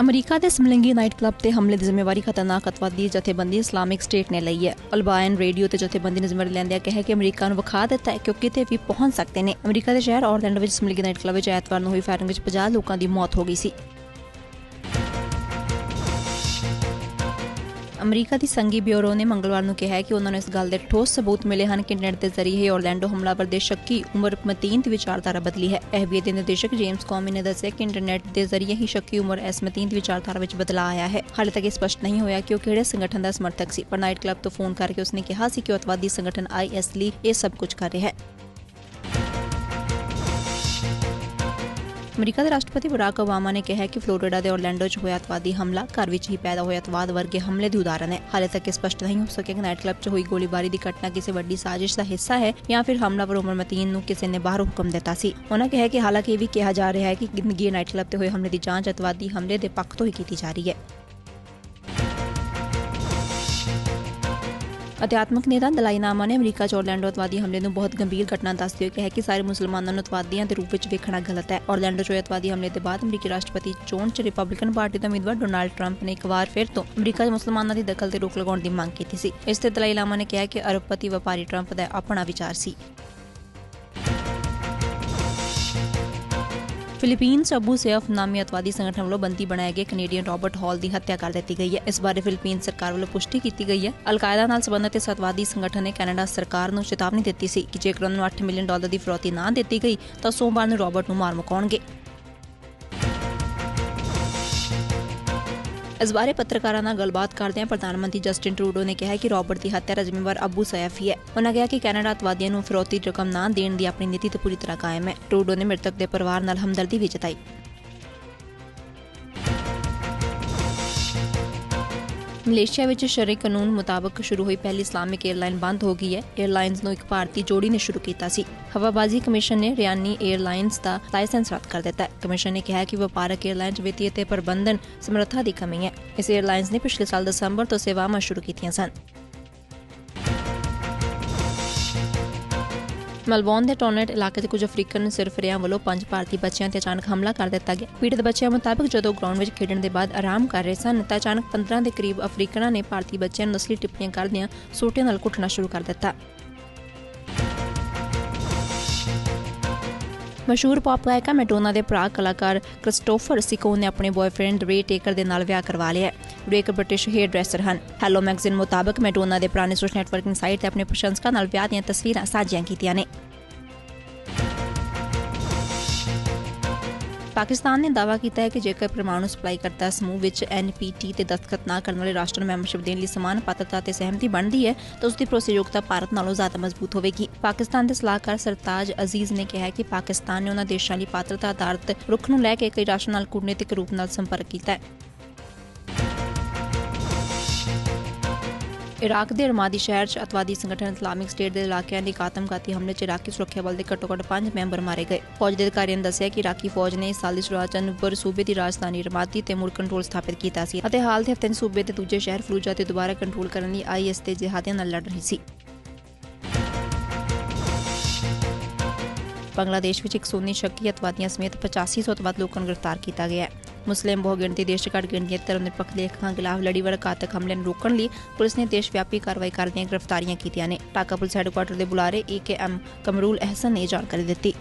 America ਦੇ ਸਮਲਿੰਗੀ night club ਤੇ ਹਮਲੇ ਦੀ ਜ਼ਿੰਮੇਵਾਰੀ ਖਤਰਨਾਕ ਅਤਵਾਦੀ ਜਥੇਬੰਦੀ ਇਸਲਾਮਿਕ ਸਟੇਟ ਨੇ ਲਈ ਹੈ। ਅਲਬਾਇਨ ਰੇਡੀਓ ਤੇ ਜਥੇਬੰਦੀ ਨੇ ਜ਼ਿੰਮੇਵਾਰੀ ਲੈਂਦਿਆਂ ਕਿਹਾ ਕਿ ਅਮਰੀਕਾ ਨੂੰ ਵਿਖਾ ਦਿੱਤਾ ਹੈ ਕਿ ਉਹ ਕਿਤੇ ਵੀ ਪਹੁੰਚ ਸਕਦੇ ਨੇ। ਅਮਰੀਕਾ ਦੇ ਸ਼ਹਿਰ ਆਰਲੈਂਡੋ ਵਿੱਚ ਸਮਲਿੰਗੀ ਨਾਈਟ ਕਲੱਬ ਵਿੱਚ ਐਤਵਾਰ ਨੂੰ ਹੋਈ ਫਾਇਰਿੰਗ ਵਿੱਚ 50 ਲੋਕਾਂ ਦੀ ਮੌਤ ਹੋ ਗਈ ਸੀ। ਅਮਰੀਕਾ ਦੀ ਸੰਗੀ ਬਿਊਰੋ ਨੇ ਮੰਗਲਵਾਰ ਨੂੰ ਕਿਹਾ ਕਿ ਉਹਨਾਂ ਨੂੰ ਇਸ ਗੱਲ ਦੇ ਠੋਸ ਸਬੂਤ ਮਿਲੇ ਹਨ ਕਿ ਇੰਟਰਨੈਟ ਦੇ ਜ਼ਰੀਏ ਹੀ ਹਮਲਾਵਰ ਦੇ ਸ਼ੱਕੀ ਉਮਰ ਮਤੀਨ ਦੀ ਵਿਚਾਰਧਾਰਾ ਬਦਲੀ ਹੈ। FBI ਦੇ ਨਿਰਦੇਸ਼ਕ ਜੇਮਸ ਕੌਮੀ ਨੇ ਦੱਸਿਆ ਕਿ ਇੰਟਰਨੈਟ ਦੇ ਜ਼ਰੀਏ ਹੀ ਸ਼ੱਕੀ ਉਮਰ ਇਸ ਮਤੀਨ ਦੀ ਵਿਚਾਰਧਾਰਾ ਵਿੱਚ ਬਦਲਾਅ ਆਇਆ ਹੈ। ਹਾਲੇ ਤੱਕ ਇਹ ਸਪਸ਼ਟ ਨਹੀਂ ਹੋਇਆ ਕਿ ਉਹ ਕਿਹੜੇ ਸੰਗਠਨ ਦਾ ਸਮਰਥਕ ਸੀ, ਪਰ ਨਾਈਟ ਕਲੱਬ ਤੋਂ ਫੋਨ ਕਰਕੇ ਉਸਨੇ ਕਿਹਾ ਸੀ ਕਿ ਉਹ ਅਤਵਾਦੀ ਸੰਗਠਨ IS ਲਈ ਇਹ ਸਭ ਕੁਝ ਕਰ ਰਿਹਾ ਹੈ। ਅਮਰੀਕਾ ਦੇ ਰਾਸ਼ਟਰਪਤੀ ਬਰਾਕ ਓਬਾਮਾ ਨੇ ਕਿਹਾ ਕਿ ਫਲੋਰੀਡਾ ਦੇ ਆਰਲੈਂਡੋ 'ਚ ਹੋਇਆ ਅਤਵਾਦੀ ਹਮਲਾ, ਘਰ ਵਿੱਚ ਹੀ ਪੈਦਾ ਹੋਇਆ ਅਤਵਾਦ ਵਰਗੇ ਹਮਲੇ ਦੀ ਉਦਾਹਰਨ ਹੈ। ਹਾਲੇ ਤੱਕ ਇਹ ਸਪਸ਼ਟ ਨਹੀਂ ਹੋ ਸਕਿਆ ਕਿ ਨਾਈਟ ਕਲੱਬ 'ਚ ਹੋਈ ਗੋਲੀਬਾਰੀ ਦੀ ਘਟਨਾ ਕਿਸੇ ਵੱਡੀ ਸਾਜ਼ਿਸ਼ ਦਾ ਹਿੱਸਾ ਹੈ ਜਾਂ ਫਿਰ ਹਮਲਾਵਰ ਉਮਰ ਮਤੀਨ ਨੂੰ ਕਿਸੇ ਨੇ ਬਾਹਰੋਂ ਹੁਕਮ ਦਿੱਤਾ ਸੀ। ਉਹਨਾਂ ਕਿਹਾ ਕਿ ਹਾਲਾਂਕਿ ਇਹ ਵੀ ਕਿਹਾ ਜਾ ਰਿਹਾ ਹੈ ਕਿ ਗਿੰਦਗੀ ਨਾਈਟ ਕਲੱਬ ਤੇ ਹੋਏ ਹਮਲੇ ਦੀ ਜਾਂਚ ਅਤਵਾਦੀ ਹਮਲੇ ਦੇ ਪੱਖ ਤੋਂ ਹੀ ਕੀਤੀ ਜਾ ਰਹੀ ਹੈ। ਅਧਿਆਤਮਕ ਨੇਤਾ ਦਲਾਈ ਨਾਮਾ ਨੇ ਅਮਰੀਕਾ 'ਚ ਆਰਲੈਂਡੋ ਅਤਵਾਦੀ ਹਮਲੇ ਨੂੰ ਬਹੁਤ ਗੰਭੀਰ ਘਟਨਾ ਦੱਸਦੇ ਹੋਏ ਕਿਹਾ ਕਿ ਸਾਰੇ ਮੁਸਲਮਾਨਾਂ ਨੂੰ ਅਤਵਾਦੀਆਂ ਦੇ ਰੂਪ ਵਿੱਚ ਵੇਖਣਾ ਗਲਤ ਹੈ। ਆਰਲੈਂਡੋ 'ਚ ਅਤਵਾਦੀ ਹਮਲੇ ਦੇ ਬਾਅਦ ਅਮਰੀਕੀ ਰਾਸ਼ਟਰਪਤੀ ਚੋਣ 'ਚ ਰਿਪਬਲਿਕਨ ਪਾਰਟੀ ਦੇ ਉਮੀਦਵਾਰ ਡੋਨਾਲਡ ਟਰੰਪ ਨੇ ਇੱਕ ਵਾਰ ਫਿਰ ਤੋਂ ਅਮਰੀਕਾ 'ਚ ਮੁਸਲਮਾਨਾਂ ਦੀ ਦਖਲ ਤੇ ਰੋਕ ਲਗਾਉਣ ਦੀ ਮੰਗ ਕੀਤੀ ਸੀ। ਇਸ ਤੇ ਦਲਾਈ ਲਾਮਾ ਨੇ ਕਿਹਾ ਕਿ ਅਰਬਪਤੀ ਵਪਾਰੀ ਟਰੰਪ ਦਾ ਆਪਣਾ ਵਿਚਾਰ ਸੀ। ਫਿਲੀਪੀਨਸ ਅਬੂ ਸੈਫ ਨਾਮੀ ਅਤਵਾਦੀ ਸੰਗਠਨ ਵੱਲੋਂ ਬੰਦੀ ਬਣਾਏ ਗਏ ਕੈਨੇਡੀਅਨ ਰਾਬਰਟ ਹਾਲ ਦੀ ਹੱਤਿਆ ਕਰ ਦਿੱਤੀ ਗਈ ਹੈ। ਇਸ ਬਾਰੇ ਫਿਲੀਪੀਨ ਸਰਕਾਰ ਵੱਲੋਂ ਪੁਸ਼ਟੀ ਕੀਤੀ ਗਈ ਹੈ। ਅਲਕਾਇਦਾ ਨਾਲ ਸੰਬੰਧਿਤ ਇਸ ਅਤਵਾਦੀ ਸੰਗਠਨ ਨੇ ਕੈਨੇਡਾ ਸਰਕਾਰ ਨੂੰ ਚੇਤਾਵਨੀ ਦਿੱਤੀ ਸੀ ਕਿ ਜੇਕਰ ਉਹਨਾਂ ਨੂੰ 8 ਮਿਲੀਅਨ ਡਾਲਰ ਦੀ ਫਰੋਤੀ ਨਾ ਦਿੱਤੀ ਗਈ, ਤਾਂ ਸੋਮਵਾਰ ਨੂੰ ਰਾਬਰਟ ਨੂੰ ਮਾਰ ਮੁਕਾਉਣਗੇ। ਇਸ ਬਾਰੇ ਪੱਤਰਕਾਰਾਂ ਨਾਲ ਗੱਲਬਾਤ ਕਰਦਿਆਂ ਪ੍ਰਧਾਨ ਮੰਤਰੀ ਜਸਟਿਨ ਟਰੂਡੋ ਨੇ ਕਿਹਾ ਕਿ ਰਾਬਰਟ ਦੀ ਹੱਤਿਆ ਦਾ ਜ਼ਿੰਮੇਵਾਰ ਅਬੂ ਸੈਫ ਹੀ ਹੈ। ਉਹਨਾਂ ਕਿਹਾ ਕਿ ਕੈਨੇਡਾ ਅਤਵਾਦੀਆਂ ਨੂੰ ਫਿਰੌਤੀ ਰਕਮ ਨਾ ਦੇਣ ਦੀ ਆਪਣੀ ਨੀਤੀ ਤੇ ਪੂਰੀ ਤਰ੍ਹਾਂ ਕਾਇਮ ਹੈ। ਟਰੂਡੋ ਨੇ ਮ੍ਰਿਤਕ ਦੇ ਪਰਿਵਾਰ ਨਾਲ ਹਮਦਰਦੀ ਵੀ ਜਤਾਈ। ਮਲੇਸ਼ੀਆ ਵਿੱਚ ਸ਼ਰੀ ਕਾਨੂੰਨ ਮੁਤਾਬਕ ਸ਼ੁਰੂ ਹੋਈ ਪਹਿਲੀ ਇਸਲਾਮਿਕ 에ਅਰਲਾਈਨ ਬੰਦ ਹੋ ਗਈ ਹੈ। 에ਅਰਲਾਈਨਸ ਨੂੰ ਇੱਕ ਭਾਰਤੀ ਜੋੜੀ ਨੇ ਸ਼ੁਰੂ ਕੀਤਾ ਸੀ। ਹਵਾਬਾਜ਼ੀ ਕਮਿਸ਼ਨ ਨੇ ਰਿਆਨੀ 에ਅਰਲਾਈਨਸ ਦਾ ਲਾਇਸੈਂਸ ਰੱਦ ਕਰ ਦਿੱਤਾ ਹੈ। ਕਮਿਸ਼ਨ ਨੇ ਕਿਹਾ ਕਿ ਵਪਾਰਕ 에ਅਰਲਾਈਨਸ ਵਿੱਤੀ ਅਤੇ ਪ੍ਰਬੰਧਨ ਸਮਰੱਥਾ ਦੀ ਕਮੀ ਹੈ। ਇਸ 에ਅਰਲਾਈਨਸ ਨੇ ਪਿਛਲੇ ਸਾਲ ਦਸੰਬਰ ਤੋਂ ਸੇਵਾਵਾਂ ਸ਼ੁਰੂ ਕੀਤੀਆਂ ਸਨ। ਮਲਬੌਰਨ ਦੇ ਟੋਨਟ ਇਲਾਕੇ ਦੇ ਕੁਝ ਅਫਰੀਕਨ ਸਿਰਫਰਿਆਂ ਵੱਲੋਂ ਪੰਜ ਭਾਰਤੀ ਬੱਚਿਆਂ ਤੇ ਅਚਾਨਕ ਹਮਲਾ ਕਰ ਦਿੱਤਾ ਗਿਆ। ਪੀੜਤ ਬੱਚਿਆਂ ਮੁਤਾਬਕ ਜਦੋਂ ਗਰਾਊਂਡ ਵਿੱਚ ਖੇਡਣ ਦੇ ਬਾਅਦ ਆਰਾਮ ਕਰ ਰਹੇ ਸਨ, ਤਾਂ ਅਚਾਨਕ 15 ਦੇ ਕਰੀਬ ਅਫਰੀਕਨਾਂ ਨੇ ਭਾਰਤੀ ਬੱਚਿਆਂ ਨੂੰ ਨਸਲੀ ਟਿੱਪਣੀਆਂ ਕਰਦਿਆਂ ਸੋਟੇ ਨਾਲ ਕੁੱਟਣਾ ਸ਼ੁਰੂ ਕਰ ਦਿੱਤਾ। ਮਸ਼ਹੂਰ ਪੌਪ ਗਾਇਕਾ ਮੈਡੋਨਾ ਦੇ ਭਰਾ ਕਲਾਕਾਰ ਕ੍ਰਿਸਟੋਫਰ ਸਿਕੋਨ ਨੇ ਆਪਣੇ ਬॉयਫ੍ਰੈਂਡ ਰੇ ਟੇਕਰ ਦੇ ਨਾਲ ਵਿਆਹ ਕਰਵਾ ਲਿਆ ਹੈ। ਰੇ ਇੱਕ ਬ੍ਰਿਟਿਸ਼ ਹੇਅਰ ਡਰੈਸਰ ਹਨ। ਹੈਲੋ ਮੈਗਜ਼ੀਨ ਮੁਤਾਬਕ ਮੈਡੋਨਾ ਦੇ ਪੁਰਾਣੇ ਸੋਸ਼ਲ ਨੈਟਵਰਕਿੰਗ ਸਾਈਟ ਤੇ ਆਪਣੇ ਪ੍ਰਸ਼ੰਸਕਾਂ ਨਾਲ ਵਿਆਹ ਦੀਆਂ ਤਸਵੀਰਾਂ ਸਾਂਝੀਆਂ ਕੀਤੀਆਂ ਨੇ। ਪਾਕਿਸਤਾਨ ਨੇ ਦਾਅਵਾ ਕੀਤਾ ਹੈ ਕਿ ਜੇਕਰ ਪਰਮਾਣੂ ਸਪਲਾਈ ਕਰਤਾ ਸਮੂਹ ਵਿੱਚ ਐਨਪੀਟੀ ਤੇ ਦਸਤਖਤ ਨਾ ਕਰਨ ਵਾਲੇ ਰਾਸ਼ਟਰ ਨੂੰ ਮੈਂਬਰਸ਼ਿਪ ਦੇਣ ਲਈ ਸਮਾਨ, ਪਾਤਰਤਾ ਤੇ ਸਹਿਮਤੀ ਬਣਦੀ ਹੈ, ਤਾਂ ਉਸ ਦੀ ਭਰੋਸੇਯੋਗਤਾ ਭਾਰਤ ਨਾਲੋਂ ਜ਼ਿਆਦਾ ਮਜ਼ਬੂਤ ਹੋਵੇਗੀ। ਪਾਕਿਸਤਾਨ ਦੇ ਸਲਾਹਕਾਰ ਸਰਤਾਜ ਅਜ਼ੀਜ਼ ਨੇ ਕਿਹਾ ਕਿ ਪਾਕਿਸਤਾਨ ਨੇ ਉਹਨਾਂ ਦੇਸ਼ਾਂ ਲਈ ਪਾਤਰਤਾ ਆਧਾਰਿਤ ਰੁਖ ਨੂੰ ਲੈ ਕੇ ਕਈ ਰਾਸ਼ਟਰ ਨਾਲ ਕੂਟਨੀਤਿਕ ਰੂਪ ਨਾਲ ਸੰਪਰਕ ਕੀਤਾ ਹੈ। ਇਰਾਕ ਦੇ ਰਮਾਦੀ ਸ਼ਹਿਰ 'ਚ ਅਤਵਾਦੀ ਸੰਗਠਨ ਇਸਲਾਮਿਕ ਸਟੇਟ ਦੇ ਇਲਾਕਿਆਂ ਦੇ ਆਤਮਘਾਤੀ ਹਮਲੇ 'ਚ ਇਰਾਕੀ ਸੁਰੱਖਿਆ ਬਲ ਦੇ ਘੱਟੋ-ਘੱਟ 5 ਮੈਂਬਰ ਮਾਰੇ ਗਏ। ਫੌਜ ਦੇ ਅਧਿਕਾਰੀਆਂ ਨੇ ਦੱਸਿਆ ਕਿ ਇਰਾਕੀ ਫੌਜ ਨੇ ਇਸ ਸਾਲ ਦੀ ਸ਼ੁਰੂਆਤ 'ਚ ਅਨਬਰ ਸੂਬੇ ਦੀ ਰਾਜਧਾਨੀ ਰਮਾਦੀ ਤੇ ਮੁੜ ਕੰਟਰੋਲ ਸਥਾਪਿਤ ਕੀਤਾ ਸੀ ਅਤੇ ਹਾਲ ਦੇ ਹਫ਼ਤੇ ਨੂੰ ਸੂਬੇ ਦੇ ਦੂਜੇ ਸ਼ਹਿਰ ਫਲੂਜਾ ਤੇ ਦੁਬਾਰਾ ਕੰਟਰੋਲ ਕਰਨ ਲਈ ਆਈਐਸ ਤੇ ਜਿਹਾਦੀਆਂ ਨਾਲ ਲੜ ਰਹੀ ਸੀ। ਬੰਗਲਾਦੇਸ਼ ਵਿੱਚ ਇੱਕ ਸੋਨੀ ਸ਼ੱਕੀ ਅਤਵਾਦੀਆਂ ਸਮੇਤ 8500 ਤੋਂ ਵੱਧ ਲੋਕਾਂ ਨੂੰ ਗ੍ਰਿਫਤਾਰ ਕੀਤਾ ਗਿਆ ਹੈ। ਮੁਸਲਿਮ ਬਹੁਗਿਣਤੀ ਦੇਸ਼ 'ਚ ਘੱਟ ਗਿਣਤੀ ਧਰਮ ਨਿਰਪੱਖ ਲੇਖਕਾਂ ਖਿਲਾਫ ਲੜੀਵਾਰ ਘਾਤਕ ਹਮਲੇ ਨੂੰ ਰੋਕਣ ਲਈ ਪੁਲਿਸ ਨੇ ਦੇਸ਼ ਵਿਆਪੀ ਕਾਰਵਾਈ ਕਰਦਿਆਂ ਗ੍ਰਿਫਤਾਰੀਆਂ ਕੀਤੀਆਂ ਨੇ। ਟਾਕਾ ਪੁਲਿਸ ਹੈੱਡਕੁਆਰਟਰ ਦੇ ਬੁਲਾਰੇ ਏਕੇਐਮ ਕਮਰੂਲ ਅਹਿਸਨ ਨੇ ਇਹ ਜਾਣਕਾਰੀ ਦਿੱਤੀ।